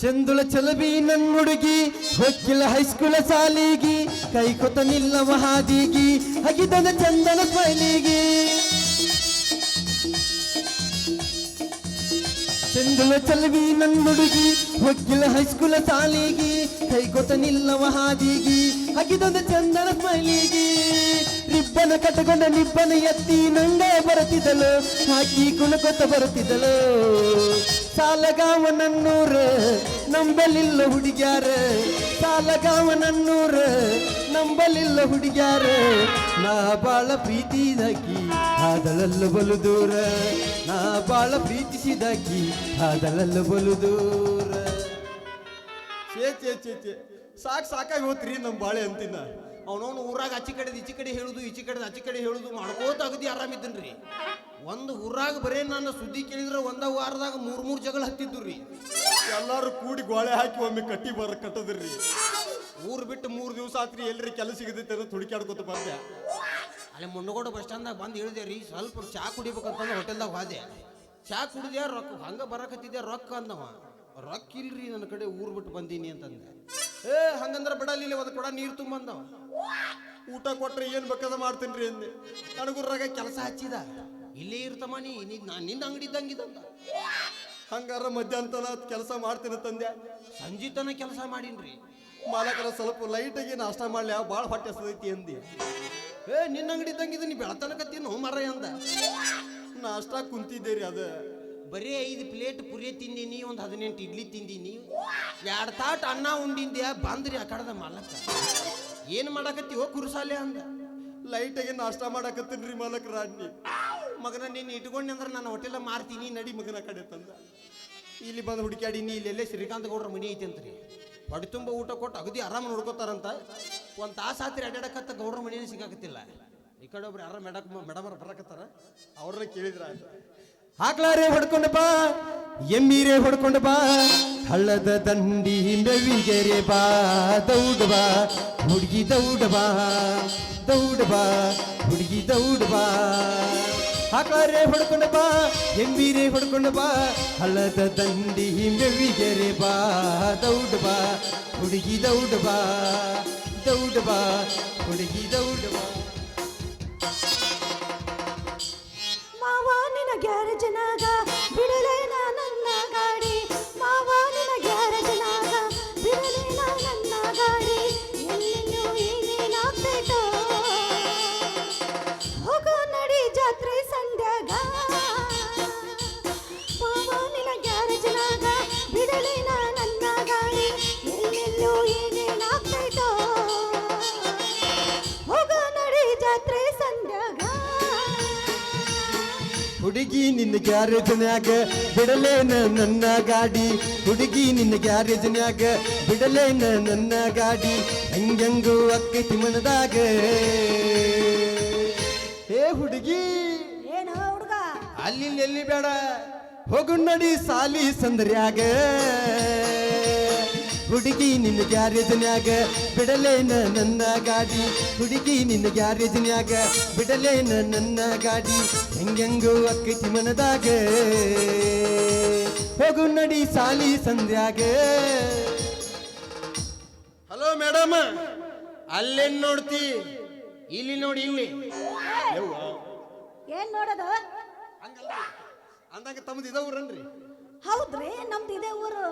ಚಂದುಳ ಚಲಬಿ ನನ್ ಹುಡುಗಿ ಹೊಕ್ಕಿಲ ಹೈಸ್ಕೂಲ ಸಾಲಿಗಿ, ಕೈ ಕೊತ ನಿಲ್ಲ ಹಾದಿಗಿ ಹಗಿದನ ಚಂದನ ಸ್ಮೈಲಿಗಿ ಚಂದುಳ ಚಲಬಿ ನನ್ ಹುಡುಗಿ ಹೊಕ್ಕಿಲ ಹೈಸ್ಕೂಲ ಸಾಲಿಗಿ, ಕೈ ಕೊತ ನಿಲ್ಲ ಹಾದಿಗಿ ಹಗಿದನ ಚಂದನ ಸ್ಮೈಲಿಗಿ ರಿಬ್ಬನ ಕಟಗೊಂಡ ನಿಬ್ಬನ ಎತ್ತಿ ನಂಗ ಬರುತ್ತಿದ್ದಳು, ಹಾಕಿ ಕುಲಕೊತ ಬರುತ್ತಿದ್ದಳು. ಸಾಲಗಾವನನ್ನೂರ ನಂಬಲಿಲ್ಲ ಹುಡುಗ್ಯಾರ. ಸಾಲಗಾವನನ್ನೂರ ನಂಬಲಿಲ್ಲ ಹುಡುಗ್ಯಾರ. ನಾ ಬಾಳ ಪ್ರೀತಿದಾಕಿ ಆದಳಲ್ಲ ಬಲು ದೂರ. ನಾ ಬಾಳ ಪ್ರೀತಿಸಿದಾಕಿ ಆದಳಲ್ಲ ಬಲು ದೂರ. ಚೇ ಚೇ ಚೇ ಚೇ ಸಾಕ್ ಸಾಕಾಗಿ ಹೋತ್ರಿ ನಮ್ಮ ಬಾಳೆ ಅಂತಿನ. ಅವನವನು ಊರಾಗ ಆಚೆ ಕಡೆದು ಈಚೆ ಕಡೆ ಹೇಳುದು ಈಚೆ ಕಡೆದು ಆಚೆ ಕಡೆ ಹೇಳುದು ಮಾಡ್ಕೋತ ಅಗದಿ ಆರಾಮಿದ್ದನ್ರಿ ಒಂದು ಊರಾಗ ಬರೇ ನನ್ನ ಸುದ್ದಿ ಕೇಳಿದ್ರೆ ಒಂದ ವಾರದಾಗ ಮೂರ್ ಮೂರ್ ಜಗಳ ಹತ್ತಿದ್ದು ರೀ ಎಲ್ಲಾರು ಕೂಡಿ ಗೋಳೆ ಹಾಕಿ ಒಮ್ಮೆ ಕಟ್ಟಿ ಬರ ಕಟ್ಟದ್ರಿ. ಊರ್ ಬಿಟ್ಟು ಮೂರು ದಿವಸ ಆತ್ರಿ ಎಲ್ರಿ ಕೆಲಸ ಸಿಗದೈತೆ ಅಂತ ಹುಡುಕ್ಯಾಡ್ಕೊತ ಬಂದೆ. ಅಲ್ಲಿ ಮುಂಡಗೋಡ ಬಸ್ ಸ್ಟ್ಯಾಂಡ್ದಾಗ ಬಂದು ಹೇಳಿದೆ ರೀ ಸ್ವಲ್ಪ ಚಾ ಕುಡಿಬೇಕಂತಂದ್ರೆ ಹೋಟೆಲ್ದಾಗ ಹೋದೆ. ಚಾ ಕುಡಿದೆ ರೊಕ್ಕ ಹಂಗ ಬರಕತ್ತಿದ್ದೆ ರೊಕ್ಕ ಅಂದವ. ರೊಕ್ಕ ಇಲ್ರಿ ನನ್ನ ಕಡೆ ಊರ್ ಬಿಟ್ಟು ಬಂದೀನಿ ಅಂತಂದೆ. ಏ, ಹಂಗಂದ್ರೆ ಬಿಡಲಿಲ್ಲ ಒಂದು ಕೂಡ ನೀರು ತುಂಬಂದವ ಊಟ ಕೊಟ್ರೆ ಏನ್ ಬೇಕಾದ ಮಾಡ್ತೀನಿ ಅಂದೆ. ನನಗುರ್ರಾಗ ಕೆಲಸ ಹಚ್ಚಿದ. ಇಲ್ಲೇ ಇರ್ತಮ್ಮ ನೀ ನಾನು ನಿನ್ನ ಅಂಗಡಿ ಇದ್ದಂಗಿದ್ದ ಹಂಗಾರ ಮಧ್ಯಾಹ್ನ ಕೆಲಸ ಮಾಡ್ತೀನಿ ತಂದೆ. ಸಂಜೆ ತನ ಕೆಲಸ ಮಾಡೀನ್ರಿ. ಮಾಲಕರ ಸ್ವಲ್ಪ ಲೈಟಾಗಿ ನಾಷ್ಟ ಮಾಡ್ಲಿ ಭಾಳ ಹೊಟ್ಟೆ ಹಸದೈತಿ ಅಂದಿ. ಏ, ನಿನ್ನ ಅಂಗಡಿ ಇದ್ದಂಗಿದ್ದ ನೀ ಬೆಳತನಕ ತಿನ್ನು ಮರ ಅಂದ. ನಾಷ್ಟ ಕುಂತಿದ್ದೆ ರೀ ಅದ. ಬರೀ ಐದು ಪ್ಲೇಟ್ ಪುರಿ ತಿಂದೀನಿ ಒಂದು ಹದಿನೆಂಟು ಇಡ್ಲಿ ತಿಂದೀನಿ ಎರಡು ತಾಟ್ ಅನ್ನ ಉಂಡಿಂದ್ಯಾ ಬಂದ್ರಿ ಆ ಕಡದ ಮಾಲಕ. ಏನು ಮಾಡಕತ್ತೀವೋ ಕುರುಸಾಲೆ ಅಂದ. ಲೈಟಾಗಿ ನಾಷ್ಟ ಮಾಡಕತ್ತೀನಿ ರೀ ಮಾಲಕರ ಅಡ್ನಿ ಮಗನ ನೀನು ಇಟ್ಕೊಂಡೆ ಅಂದ್ರೆ ನಾನು ಹೋಟೆಲ ಮಾರ್ತೀನಿ ನಡಿ ಮಗನ ಮಗನ ಕಡೆ ತಂದ. ಇಲ್ಲಿ ಬಂದು ಹುಡುಕ್ಯಾಡಿನಿ ಇಲ್ಲೆಲ್ಲೇ ಶ್ರೀಕಾಂತ್ ಗೌಡ್ರ ಮನಿ ಐತಿ ಅಂತ್ರಿ. ಹೊಡಿ ತುಂಬ ಊಟ ಕೊಟ್ಟು ಅಗದಿ ಆರಾಮ ನೋಡ್ಕೋತಾರಂತ. ಒಂದು ತಾಸು ಆತ್ರಿ ಅಡ್ಡಾಡಕತ್ತ ಗೌಡ್ರ ಮನೇನೆ ಸಿಗಾಕತ್ತಿಲ್ಲ. ಈ ಕಡೆ ಒಬ್ರು ಯಾರ ಮೇಡಮ್ ಮೇಡಮರ್ ಬರಕತ್ತಾರ. ಅವ್ರನ್ನ ಕೇಳಿದ್ರ ಹಾಕ್ಲಾರೆ ಹೊಡ್ಕೊಂಡು ಬಾ, ಎಮ್ಮೀರೆ ಹೊಡ್ಕೊಂಡು ಬಾ, ಹಳ್ಳದ ದಂಡಿ ಮೆವಿಗೆರೆ ಬಾ, ದೌಡ್ ಬಾ, ಹುಡುಗಿ ದೌಡ್ ಬಾ ದೌಡ್ ಬಾ, ಹುಡುಗಿ ದೌಡ್ ಬಾ. ಹಾಕ್ಲಾರೆ ಹೊಡ್ಕೊಂಡು ಬಾ, ಎಮ್ಮೀರೆ ಹೊಡ್ಕೊಂಡು ಬಾ, ಹಳ್ಳದ ದಂಡಿ ಮೆವಿಗೆರೆ ಬಾ, ದೌಡ್ ಬಾ, ಹುಡುಗಿ ದೌಡ್ ಬಾ ದೌಡ್ ಬಾ, ಹುಡುಗಿ ದೌಡ್ ಬಾ. ನಿನ ಗ್ಯಾರೇಜ್ನಾಗ ಹುಡುಗಿ ನಿನ್ನ ಗ್ಯಾರೇಜ್ನ್ಯಾಗ ಬಿಡಲೇನ ನನ್ನ ಗಾಡಿ. ಹುಡುಗಿ ನಿನ್ನ ಗ್ಯಾರೇಜ್ನ್ಯಾಗ ಬಿಡಲೇನ ನನ್ನ ಗಾಡಿ. ಹಂಗಂಗು ಅಕ್ಕಿ ಮನದಾಗ. ಏ ಹುಡುಗಿ. ಏನು ಹುಡುಗ? ಅಲ್ಲಿ ಎಲ್ಲಿ ಬೇಡ. ಹೋಗು ನಡಿ ಸಾಲಿ ಸಂದ್ರ್ಯಾಗ. ಹುಡುಗಿ ನಿನ್ನ ಗ್ಯಾರೇಜ್ನ್ಯಾಗ ಬಿಡಲೇನ ನನ್ನ ಗಾಡಿ. ಹುಡುಗಿ ನಿನ್ನ ಗ್ಯಾರೇಜ್ನ್ಯಾಗ ಬಿಡಲೇನ ನನ್ನ ಗಾಡಿ. ಹೆಂಗೆಂಗು ಅಕ್ಕಿ ಮನದಾಗ. ಹೋಗು ನಡಿ ಸಾಲಿ ಸಂಧ್ಯಾಗ. Hello madam ಅಲ್ಲೇನ್ ನೋಡ್ತಿ? ಇಲ್ಲಿ ನೋಡಿ ಇಲ್ಲಿ ಏನ್ ನೋಡೋದು? ಅಂದಾಗ ತಮ್ಮದು ಊರನ್ರಿ. ಹೌದ್ರಿ ನಮ್ದು ಇದೇ ಊರು.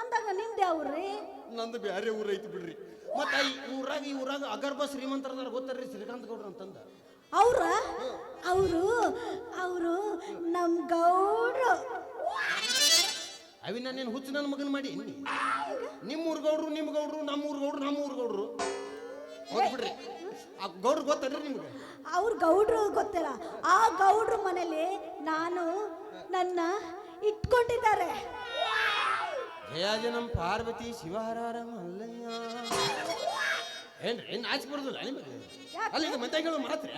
ಅಂದಾಗ ನಿಮ್ದು ಯಾವ್ರಿ ನಂದು ಬ್ಯಾರೆ ಊರ ಐತಿ ಬಿಡ್ರಿ. ಮತ್ತೆ ಈ ಊರಾಗ ಈ ಊರಾಗ ಅಗರ್ಭ ಶ್ರೀಮಂತರದಾರ ಗೊತ್ತಾರ್ರಿ ಶ್ರೀಕಾಂತ್ ಗೌಡ್ರ ಅಂತಂದ. ಅವ್ರ? ಅವರು ಅವರು ನಮ್ ಗೌಡ್ರು. ಅವಿ ನಾನೇನು ಹುಚ್ಚು ನನ್ನ ಮಗನ್ ಮಾಡಿ. ನಿಮ್ಮ ಊರ್ ಗೌಡ್ರು ನಿಮ್ಮ ಗೌಡ್ರು ನಮ್ಮ ಊರ್ ಗೌಡ್ರು ನಮ್ಮ ಊರ್ ಗೌಡ್ರು. ಹೋಗ್ಬಿಡ್ರಿ ಆ ಗೌಡ್ರು ಗೊತ್ತಲ್ರಿ ನಿಮ್ಗೆ? ಅವ್ರ ಗೌಡ್ರು ಗೊತ್ತಿಲ್ಲ. ಆ ಗೌಡ್ರ ಮನೇಲಿ ನಾನು ನನ್ನ ಇಟ್ಕೊಂಡಿದ್ದಾರೆ. ಜಯಾಜನಂ ಪಾರ್ವತಿ ಶಿವಹರಾರ ಮಲ್ಲಯ್ಯ ಏನ್ ಏನ್ ಬರೋದಿಲ್ಲ ನಿಮಗೆ ಅಲ್ಲಿ ಈಗ ಮಂತ್ಯಾಗಳು ಮಾತ್ರ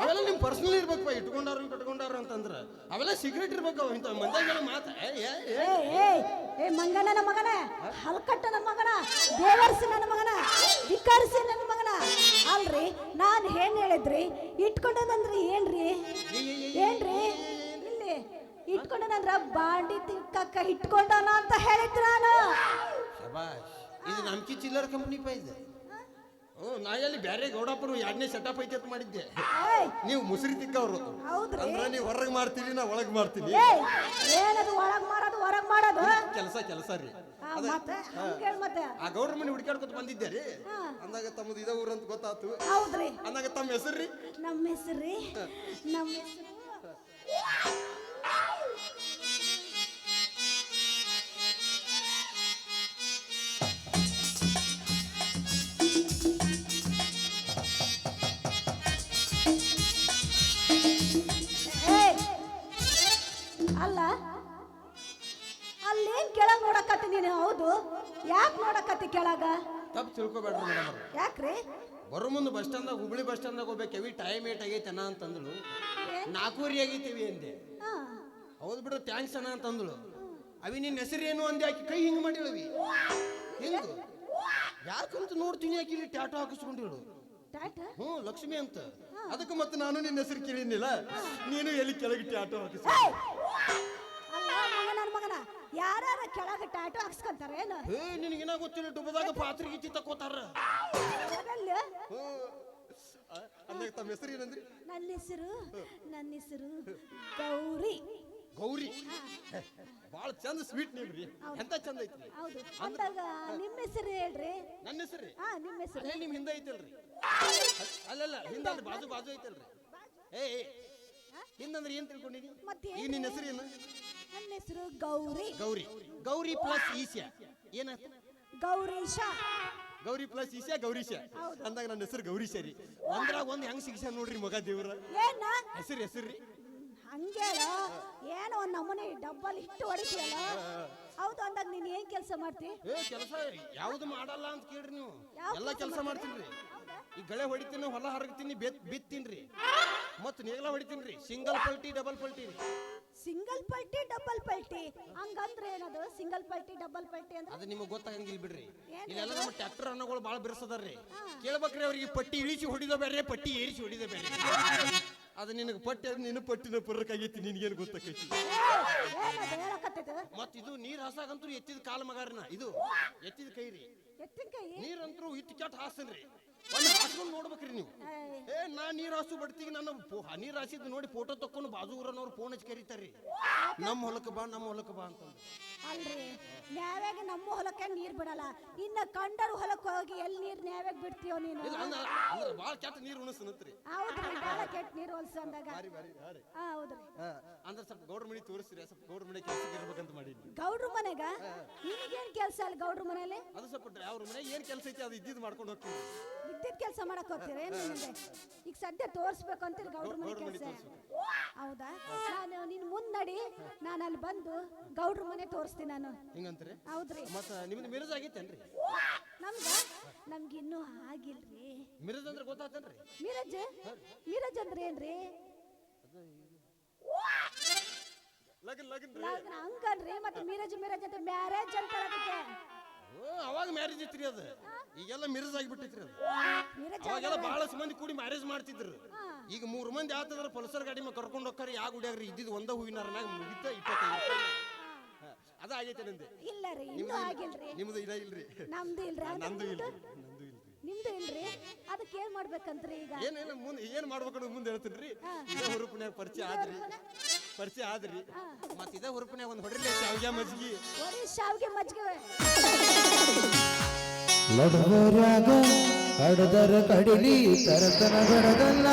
ಅವೆಲ್ಲ ನಿಮ್ ಪರ್ಸನಲ್ ಇರ್ಬೇಕು ಇಟ್ಕೊಂಡಾರು ಕಟ್ಕೊಂಡಾರು ಅಂತಂದ್ರ ಅವೆಲ್ಲ ಸೀಕ್ರೆಟ್ ಇರ್ಬೇಕು ಇಂಥ ಮಂತ್ಯಾಗಳು ಮಾತ್ರ ಏ, ಏ, ಏ. ಏ ಏ ಏ ಮಂಗ ನನ್ನ ಮಗನ ಹಲ್ಕಟ್ಟ ನನ್ನ ಮಗನ ದೇವರ್ಸಿ ನನ್ನ ಮಗನ ಧಿಕ್ಕರಿಸಿ ನನ್ನ ಮಗನ ಅಲ್ರಿ ನಾನು ಏನ್ ಹೇಳಿದ್ರಿ ಇಟ್ಕೊಂಡದಂದ್ರಿ ಏನ್ರಿ ಏನ್ರಿ ಇಲ್ಲಿ ಇಟ್ಕೊಂಡನಂದ್ರ ಬಾಂಡಿ ತಿಕ್ಕಕ್ಕ ಇಟ್ಕೊಂಡನ ಅಂತ ಹೇಳಿದ್ರ ಇದು ನಮ್ಕಿ ಚಿಲ್ಲರ್ ಕಂಪ್ನಿ ಪಾ ಇದೆ. ಓ ನಾ ಎಲ್ಲಿ ಬ್ಯಾರೆ ಗೌಡಪ್ಪರು ಎರಡನೇ ಸೆಟಪ್ ಐತೆ ಅಂತ ಮಾಡಿದ್ದೆ ನೀವು ಮುಸುರಿ ತಿಕ್ಕವ್ರು. ಹೌದ್ರಿ? ಅಂದ್ರೆ ನೀವು ಹೊರಗೆ ಮಾಡ್ತೀರಿ ನಾ ಒಳಗೆ ಮಾಡ್ತೀನಿ. ಏಯ್! ಏನದು ಒಳಗ್ ಮಾಡೋದು ಹೊರಗ್ ಮಾಡೋದು? ಕೆಲಸ ಕೆಲಸ ರೀ. ಆ, ಮತ್ತೆ? ಹಂಗ್ ಹೇಳ್ ಮತ್ತೆ? ಆ ಗೌಡ್ರ ಮನೆ ಹುಡುಕಾಡ್ಕೊತ ಬಂದಿದ್ದೆ ರೀ. ಅಂದಾಗ ತಮ್ಮದು ಇದ ಊರು ಅಂತ ಗೊತ್ತಾತು. ಹೌದ್ರಿ? ಅಂದಾಗ ತಮ್ಮ ಹೆಸರು ರೀ. ನಮ್ಮ ಹೆಸ್ರಿ ನಮ್ಮ ಹೆಸರು ತಿಳ್ಕೊಬೇಡ್ರಿ ಮೇಡಮ್ ಯಾಕ್ರಿ? ಬರೋ ಮುಂದೆ ಬಸ್ ಸ್ಟ್ಯಾಂದಾಗ ಹುಬ್ಳಿ ಬಸ್ ಸ್ಟ್ಯಾಂದಾಗ ಹೋಗ್ಬೇಕವಿ ಟೈಮ್ ಏಟ್ ಆಗೈತೆ ಅಣ್ಣ ಅಂತಂದಳು ನಾಲ್ಕೂವರೆ ಆಗೈತಿವಿ ಅಂದೆ. ಹೌದು ಬಿಡು ಥ್ಯಾಂಕ್ಸ್ ಅಣ್ಣ ಅಂತಂದಳು ಅವಿ ನಿನ್ನ ಹೆಸರು ಏನು ಅಂದೆ? ಆಕಿ ಕೈ ಹಿಂಗೆ ಮಾಡಿಳವಿ ಹಿಂಗೆ? ಯಾಕಂತ ನೋಡ್ತೀನಿ ಆಕಿ ಇಲ್ಲಿ ಟ್ಯಾಟೋ ಹಾಕಿಸ್ಕೊಂಡಿಳು ಹ್ಞೂ ಲಕ್ಷ್ಮಿ ಅಂತ. ಅದಕ್ಕೆ ಮತ್ತೆ ನಾನು ನಿನ್ನ ಹೆಸರು ಕೇಳಿನಿಲ್ಲ ನೀನು ಎಲ್ಲಿ ಕೆಳಗೆ ಟ್ಯಾಟೋ ಹಾಕಿಸ ಯಾರ್ಯಾರ ಕೆಳಗೆ ಟ್ಯಾಟೋ ಹಾಕ್ಸ್ಕೊಂತಾರ ಏನ? ಏ ನಿನಗೇನ ಗೊತ್ತಿಲ್ಲ ಡುಬ್ಬದಾಗ ಪಾತ್ರೆ ಗೀತಿ ತಕೋತಾರ? ಅಂದಾಗ ತಮ್ಮ ಹೆಸರು ಏನಂದ್ರಿ? ನನ್ನ ಹೆಸರು ನನ್ನ ಹೆಸರು ಗೌರಿ. ಗೌರಿ? ಬಾಳ ಚಂದ ಸ್ವೀಟ್ ನೇಮ್ ರೀ. ಎಂತ ಚಂದ ಐತಿ ಹೌದು. ಅಂದಾಗ ನಿಮ್ಮ ಹೆಸರು ಹೇಳ್ರಿ. ನನ್ನ ಹೆಸರು ಹಾ ನಿಮ್ಮ ಹೆಸರು. ಅಲ್ಲೇ ನಿಮ್ ಹಿಂದೆ ಐತಲ್ರಿ. ಅಲ್ಲಲ್ಲ ಹಿಂದೆ ಬಾಜು ಬಾಜು ಐತಲ್ರಿ. ಏ ಏ, ಹಿಂದಂದ್ರೆ ಏನ್ ತಿಳ್ಕೊಂಡಿನಿ ಮತ್ತೆ ಈಗ ನಿನ್ನ ಹೆಸರು ಏನು? ನನ್ನ ಹೆಸರು ಗೌರಿ. ಗೌರಿ. ಗೌರಿ ಪ್ಲಸ್ ಈಶ್ಯ. ಏನಾಯ್ತು? ಗೌರೀಶ. ಗೌರಿ ಪ್ಲಸ್ ಈಶಾ ಗೌರೀಶ ಅಂದಾಗ ನನ್ನ ಹೆಸರು ಗೌರೀಶ ರೀ ಒಂದ್ರಾಗ ಒಂದ್ ಹೆಂಗ್ ಶಿಕ್ಷೆ ನೋಡ್ರಿ ಮಗ ದೇವ್ರ? ಏನ? ಹೆಸರು ಹೆಸರು ರೀ ಹಂಗೇಳ ಏನೋ ಒಂದ್ ನಮೂನಿ ಡಬ್ಬಲ್ ಇಷ್ಟು ಹೊಡಿತೀಯಲ್ಲ. ಹೌದು ಅಂದಾಗ ನೀನ್ ಏನ್ ಕೆಲಸ ಮಾಡ್ತಿ? ಏ ಕೆಲಸ ಯಾವ್ದು ಮಾಡಲ್ಲ ಅಂತ ಕೇಳ್ರಿ ನೀವು. ಯಾವ ಎಲ್ಲ ಕೆಲ್ಸ? ಮಾಡ್ತೀನಿ ಈ ಗಳೆ ಹೊಡಿತೀನಿ ಹೊಲ ಹರಗ್ತೀನಿ ಬೆತ್ ಬಿತ್ತೀನಿ ಮತ್ ನೇಗ್ಲ ಹೊಡಿತೀನಿ ರೀ ಸಿಂಗಲ್ ಪಲ್ಟಿ ಡಬಲ್ ಪಲ್ಟಿ ರೀ. ಸಿಂಗಲ್ ಪಲ್ಟಿ ಡಬಲ್ ಪಲ್ಟಿ. ಹಂಗಂದ್ರೆ ಏನದು? ಸಿಂಗಲ್ ಪಲ್ಟಿ ಡಬಲ್ ಪಲ್ಟಿ ಅಂದ್ರೆ ಅದು ನಿಮಗೆ ಗೊತ್ತಾಗಂಗಿಲ್ಲ ಬಿಡ್ರಿ. ಇಲ್ಲೆಲ್ಲ ನಮ್ಮ ಟ್ರ್ಯಾಕ್ಟರ್ ಅನ್ನಗಳು ಭಾಳ ಬಿರ್ಸದಾರ್ರಿ. ಕೇಳ್ಬೇಕ್ರಿ ಅವ್ರಿಗೆ ಪಟ್ಟಿ ಇಳಿಸಿ ಹೊಡಿದ ಬೇರೆ ಪಟ್ಟಿ ಏರಿಸಿ ಹೊಡಿದ ಬೇರೆ ಅದು ನಿನಗೆ ಪಟ್ಟಿ ಅದು ನಿನ್ನ ಪಟ್ಟಿನ ಪುರಕ್ಕಾಗೈತಿ ನಿನಗೇನು ಗೊತ್ತಾಕೈತಿ? ಏನದು ಹೇಳಕತ್ತೈತೆ ಮತ್ ಇದು ನೀರ್ ಹಸಾಗಂತೂ ಎತ್ತಿದ ಕಾಲ ಮಗಾರನ ಇದು. ಎತ್ತಿದ ಕೈ? ರೀ ನೀರಂತರೂ ಇತ್ತು ಕೆಟ್ಟ ಹಾಸನ್ರಿ. ಹಾಸ್ಕೊಂಡು ನೋಡ್ಬೇಕ್ರಿ ನೀವು. ಏ, ನಾ ನೀರ್ ಹಾಸು ಬಡ್ತಿಗೆ ನನ್ನ ನೀರ್ ಹಾಸಿದ್ ನೋಡಿ ಫೋಟೋ ತಕ್ಕೊಂಡು ಬಾಜು ಊರನವ್ರು ಫೋನ್ ಹಚ್ಚಿ ಕರೀತಾರ್ರಿ. ನಮ್ಮ ಹೊಲಕ್ಕೆ ಬಾ ನಮ್ಮ ಹೊಲಕ್ಕೆ ಬಾ ಅಂತಂದು ಅಲ್ರಿ? ನ್ಯಾವ್ಯಾಗ ನಮ್ಮ ಹೊಲಕ್ಕೆ ನೀರ್ ಬಿಡಲ್ಲ. ಇನ್ನ ಕಂಡರು ಹೊಲಕ್ಕೆ ಹೋಗಿ ಎಲ್ಲಿ ನೀರ್ ನ್ಯಾವ್ಯಾಗ ಬಿಡ್ತೀಯೋ ನೀನು? ಇಲ್ಲ ಅಂದ್ರ ಅಂದ್ರೆ ಭಾಳ ಕೆಟ್ಟ ನೀರು ಉಣಿಸ್ನತ್ರಿ ಹೌದ್ರಿ ಬಾಳ ಕೆಟ್ಟ ನೀರು ಹೊಲ್ಸ ಅಂದಾಗ. ಬಾರಿ ಬಾರಿ ಬಾರಿ. ಹಾ ಹೌದ್ರಿ. ಅಂದ್ರೆ ಸ್ವಲ್ಪ ಗೌಡ್ರ ಮನಿ ತೋರಿಸ್ರಿ ಸ್ವಲ್ಪ ಗೌಡ್ರ ಮನೆ ಕೆಲಸ ಇರ್ಬೇಕಂತ ಮಾಡೀನಿ. ಗೌಡ್ರ ಮನೆಗ? ನಿನಗೇನ್ ಕೆಲಸ ಅಲ್ಲಿ ಗೌಡ್ರ ಮನೇಲಿ ಅದು ಸ್ವಲ್ಪ ಅವ್ರ ಮನೆ ಏನು ಕೆಲಸ ಐತಿ ಅದು ಇದ್ದಿದ್ದು ಮಾಡ್ಕೊಂಡು ಹೋಗ್ತೀವಿ ಇದ್ದಿದ್ ಕೆಲಸ ಮಾಡಕ್ ಹೋಗ್ತೀರಿ? ನಿಮಗೆ ಈಗ ಸದ್ಯ ತೋರಿಸ್ಬೇಕು ಅಂತ ಗೌಡ್ರ ಮನೆ ಗೌಡ್ರ ಮನೆ ಕೆಲಸ. ಹೌದಾ? ನಾನು ನಿನ್ ಅಲ್ಲಿ ಬಂದು ಗೌಡ್ರ ಮನೆ ತೋರಿಸ್ತೀನಿ ನಾನು. ಹಿಂಗಂತ್ರಿ? ಹೌದ್ರಿ. ಮತ್ತ ನಿಮ್ದು ಮಿರಜ್ ಆಗೈತೇನ್ರಿ? ನಮ್ಗ ನಮ್ಗೆ ಇನ್ನೂ ಆಗಿಲ್ರಿ. ಮಿರಜ್ ಅಂದ್ರೆ ಗೊತ್ತಾತೇನ್ರಿ? ಮಿರಜ್? ಮಿರಜ್ ಅಂದ್ರೆ ಏನ್ರಿ? ಲಗ್ನ ಲಗ್ನ ಲಗ್ನ ಹಂಗನ್ರಿ ಮತ್ತೆ ಮಿರಜ್ ಮಿರಜ್ ಅಂತ ಮ್ಯಾರೇಜ್ ಅಂತ ಅದಕ್ಕೆ. ಅವಾಗ ಮ್ಯಾರೇಜ್ ಇತ್ರಿ ಅದು. ಈಗೆಲ್ಲ ಮಿರಜ್ ಆಗಿಬಿಟ್ಟೈತ್ರಿ ಅದು. ಅವಾಗೆಲ್ಲ ಬಹಳಷ್ಟು ಮಂದಿ ಕೂಡಿ ಮ್ಯಾರೇಜ್ ಮಾಡ್ತಿದ್ರು. ಈಗ ಮೂರು ಮಂದಿ ಆತದ್ರ ಪಲ್ಸರ್ ಗಾಡಿ ಮೇಲೆ ಕರ್ಕೊಂಡು ಹೋಗ್ತಾರೆ ಯಾವ ಗುಡಿಯಾಗ್ರಿ ಇದ್ದಿದ್ದು ಒಂದ ಹೂವಿನ ಮ್ಯಾಗ ಮುಗಿತ ಇಪ್ಪತ್ತೈದು. ಅದ ಆಗೈತೆ ನಂದೆ. ಇಲ್ಲ ರೀ ಇನ್ನೂ ಆಗಿಲ್ರಿ. ನಿಮ್ದು ಇಲ್ಲ ಇಲ್ರಿ? ನಮ್ದು ಇಲ್ರಿ. ನಂದು? ಇಲ್ರಿ ನಂದು ಇಲ್ರಿ. ನಿಮ್ದು ಇಲ್ರಿ. ಅದಕ್ಕೆ ಏನ್ ಮಾಡ್ಬೇಕಂತ್ರಿ ಈಗ? ಏನಿಲ್ಲ ಮುಂದೆ ಏನ್ ಮಾಡ್ಬೇಕು ಮುಂದೆ ಹೇಳ್ತೀನಿ ರೀ ಇದೇ ಹುರುಪಿನ್ಯಾಗ ಪರಿಚಯ ಆದ್ರಿ. ಪರಿಚಯ ಆದ್ರಿ. ಮತ್ತೆ ಇದೇ ಹುರುಪನೆ ಒಂದು ಹೊಡಿಲಿ ಶಾವಿಗೆ ಮಜ್ಗಿ. ಬರೀ ಶಾವಿಗೆ ಮಜ್ಜಿಗೆ ಲಡವರಾಗ ಕಡದರ ಕಡಿಲಿ ತರತನ ಬಡದಲ್ಲ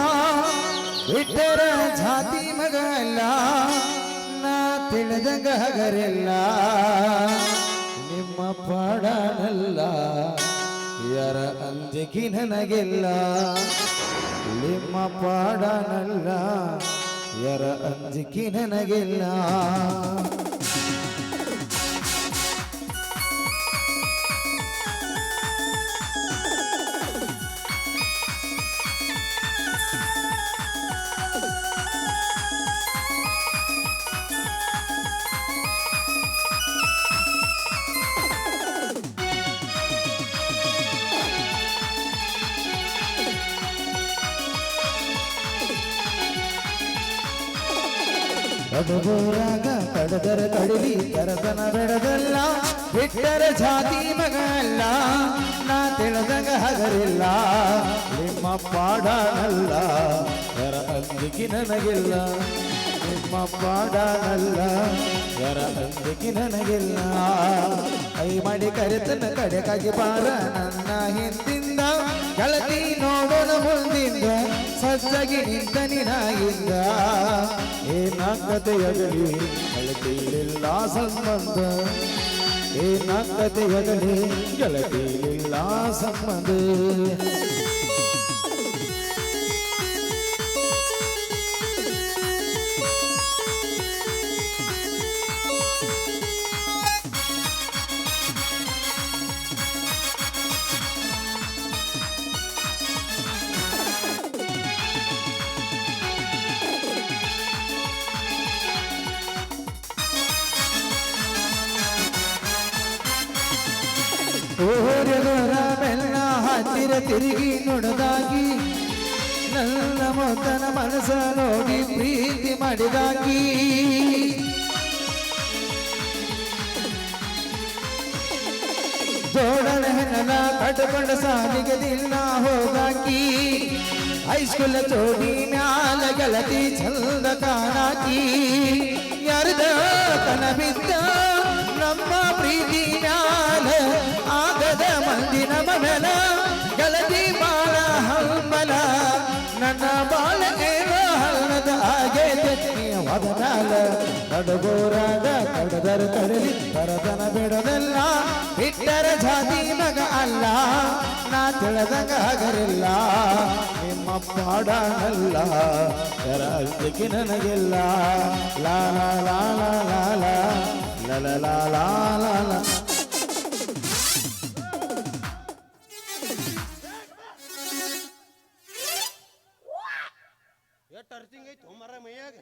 ಇಟ್ಟರ ಜಾತಿ ಮಗಲ್ಲ ನಾ ತಿಳಿದಂಗ ಹಗರಿಲ್ಲ ನಿಮ್ಮ ಪಾಡನಲ್ಲ ಯಾರ ಅಂಜಿಕೆ ನನಗಿಲ್ಲ ನಿಮ್ಮ ಪಾಡನಲ್ಲ ಯಾರ ಅಂಜಿಕೆ ನನಗಿಲ್ಲ? ಕಡುಬೂರಾಗ ಕಡದರ ಕಡಿಲಿ ಕರತನ ಬೆಡದಲ್ಲ ಬಿಟ್ಟರ ಜಾತಿ ಮಗ ಅಲ್ಲ ನಾ ತಿಳಿದಂಗ ಹಗರಿಲ್ಲ, ನಿಮ್ಮ ಪಾಡನಲ್ಲ ಯರ ಅಂದಿಗೆ ನನಗಿಲ್ಲ. ನಿಮ್ಮ ಪಾಡನಲ್ಲ ಯರ ಅಂದಿಗೆ ನನಗಿಲ್ಲ. ಕೈ ಮಾಡಿ ಕರೆತನ ಕಡೆಗಾಗಿ ಬಾರ ನನ್ನ ಹಿಂದಿಂದ ಗೆಳತಿ ನೋಡೋಣ ಮುಂದಿಂದ ಸಜ್ಜಗಿ ನಿಂತ ನಿನಾಗಿಂದ ಏನಾಗತೆಯಗಲಿ ಗೆಳತಿಲಿಲ್ಲ ಸಂಬಂಧ ಏನಾಗತೆಯಗಲಿ ಗೆಳತಿಲಿಲ್ಲ ಸಂಬಂಧ ಬೆಲ್ಲ ಹತ್ತಿರ ತಿರುಗಿ ನೋಡದಾಗಿ ನನ್ನ ಮೊತ್ತನ ಮನಸ್ಸ ನೋಡಿ ಪ್ರೀತಿ ಮಾಡಿದಾಗಿ ಜೋಡಣ ಹೆಣ್ಣನ ಕಟ್ಟಕೊಂಡ ಸಾಲಿಗೆ ದಿನ ಹೋಗಾಕಿ ಹೈಸ್ಕೂಲ್ ಜೋಡಿ ಮ್ಯಾಲ ಗಲತಿ ಚಂದ ಕಾಣಾಕಿ. ಯಾರದ ತನ ಬಿದ್ದ ನಮ್ಮ ಪ್ರೀತಿ ಮ್ಯಾಲ ಆಗದ ಮಂದಿನ ಮನಲ ಗಲದಿ ಬಾಳ ಹಲ್ಮಲ. ನನ್ನ ಬಾಳ ಏನೋ ಹಳ್ಳದ ಹಾಗೆ ವದನಾಲ. ಕಡಗೋರಾದ ಕಡದರ ಕಡಲಿ ಕರದನ ಬಿಡದಲ್ಲ. ಇಟ್ಟರ ಜಾತಿ ಮಗ ಅಲ್ಲ, ನಾ ತಿಳಿದಂಗ ಹಗರಿಲ್ಲ ನಿಮ್ಮ ಪಾಡನಲ್ಲ ಕರ ಅಲ್ಲಿಗೆ ನನಗಿಲ್ಲ. ಲಾ ಲಾ ಲಾ ಲಾ ಲಾ ಲಾ ಅರ್ತಿಂಗ್ ಐತಿ ಮರ ಮೈಯಾಗ.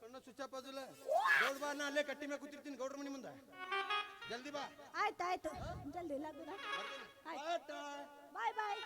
ಕಣ್ಣ ಸ್ವಿಚ್ ಆಫ್ ಅದಿಲ್ಲ ಗೌಡ್ ಬಾ ನಾ ಅಲ್ಲೇ ಕಟ್ಟಿ ಮೇಲೆ ಕೂತಿರ್ತೀನಿ ಗೌಡ್ರ ಮನಿ ಮುಂದೆ. ಜಲ್ದಿ ಬಾ. ಆಯ್ತು ಆಯ್ತು. ಜಲ್ದಿ ಇಲ್ಲ ಬಾಯ್ ಬಾಯ್.